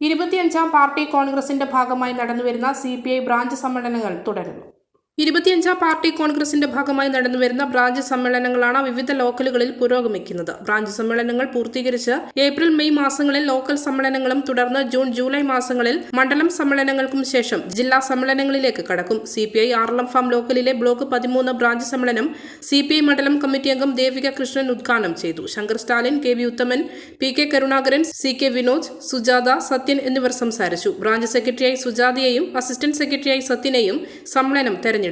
ഇരുപത്തിയഞ്ചാം പാർട്ടി കോൺഗ്രസിന്റെ ഭാഗമായി നടന്നുവരുന്ന സി പി ഐ ബ്രാഞ്ച് സമ്മേളനങ്ങൾ തുടരുന്നു. ഇരുപത്തിയഞ്ചാം പാർട്ടി കോൺഗ്രസിന്റെ ഭാഗമായി നടന്നുവരുന്ന ബ്രാഞ്ച് സമ്മേളനങ്ങളാണ് വിവിധ ലോക്കലുകളിൽ പുരോഗമിക്കുന്നത്. ബ്രാഞ്ച് സമ്മേളനങ്ങൾ പൂർത്തീകരിച്ച് ഏപ്രിൽ മെയ് മാസങ്ങളിൽ ലോക്കൽ സമ്മേളനങ്ങളും തുടർന്ന് ജൂൺ ജൂലൈ മാസങ്ങളിൽ മണ്ഡലം സമ്മേളനങ്ങൾക്കും ശേഷം ജില്ലാ സമ്മേളനങ്ങളിലേക്ക് കടക്കും. C P I Aralam farm ലോക്കലിലെ block പതിമൂന്ന് ബ്രാഞ്ച് സമ്മേളനം സി പി ഐ മണ്ഡലം കമ്മിറ്റി അംഗം ദേവിക കൃഷ്ണൻ ഉദ്ഘാടനം ചെയ്തു. Shankar Stalin K V Uthaman P K Karunakaran C K Vinod Sujatha Sathyan എന്നിവർ സംസാരിച്ചു. ബ്രാഞ്ച് സെക്രട്ടറിയായി സുജാതയെയും അസിസ്റ്റന്റ് സെക്രട്ടറിയായി സത്യനെയും സമ്മേളനം തെരഞ്ഞെടുത്തു.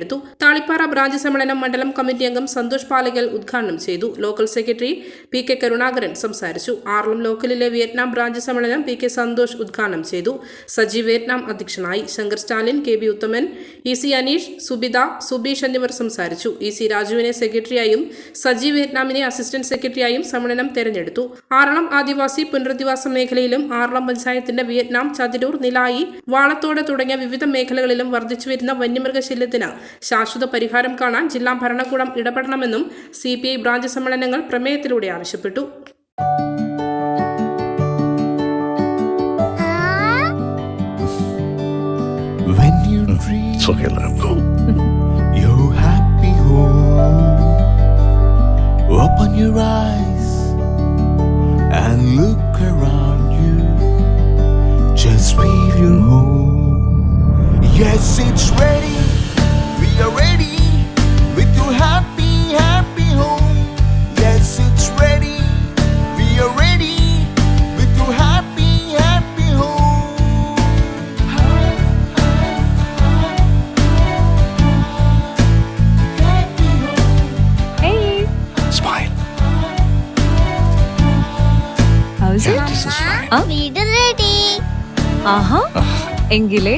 താളിപ്പാറ ബ്രാഞ്ച് സമ്മേളനം മണ്ഡലം കമ്മിറ്റി അംഗം സന്തോഷ് പാലകൽ ഉദ്ഘാടനം ചെയ്തു. Local secretary P K Karunakaran സംസാരിച്ചു. ആറളം ലോക്കലിലെ വിയറ്റ്നാം ബ്രാഞ്ച് സമ്മേളനം പി കെ സന്തോഷ് ഉദ്ഘാടനം ചെയ്തു. സജീവ് വിയറ്റ്നാം അധ്യക്ഷനായി Shankar Stalin K B Uthaman E C Aneesh Subitha Subeesh എന്നിവർ സംസാരിച്ചു. ഇ സി രാജുവിനെ സെക്രട്ടറിയായും സജീവ് വിയറ്റ്നാമിനെ അസിസ്റ്റന്റ് സെക്രട്ടറിയായും സമ്മേളനം തെരഞ്ഞെടുത്തു. ആറളം ആദിവാസി പുനരധിവാസ മേഖലയിലും ആറളം പഞ്ചായത്തിന്റെ വിയറ്റ്നാം ചതിരൂർ നിലായി വാളത്തോട് തുടങ്ങിയ വിവിധ മേഖലകളിലും വർദ്ധിച്ചു വർദ്ധിച്ചുവരുന്ന വന്യമൃഗശല്യത്തിന് ശാശ്വത പരിഹാരം കാണാൻ ജില്ലാ ഭരണകൂടം ഇടപെടണമെന്നും സി ബ്രാഞ്ച് സമ്മേളനങ്ങൾ പ്രമേയത്തിലൂടെ ആവശ്യപ്പെട്ടു. Just feel your home. Yes, it's ready. We are ready with your happy, happy home. Yes, it's ready. We are ready with your happy, happy home. Hey, Smile. how's it? This is fine. ആ? വീട് ready ആഹാ എങ്കിലേ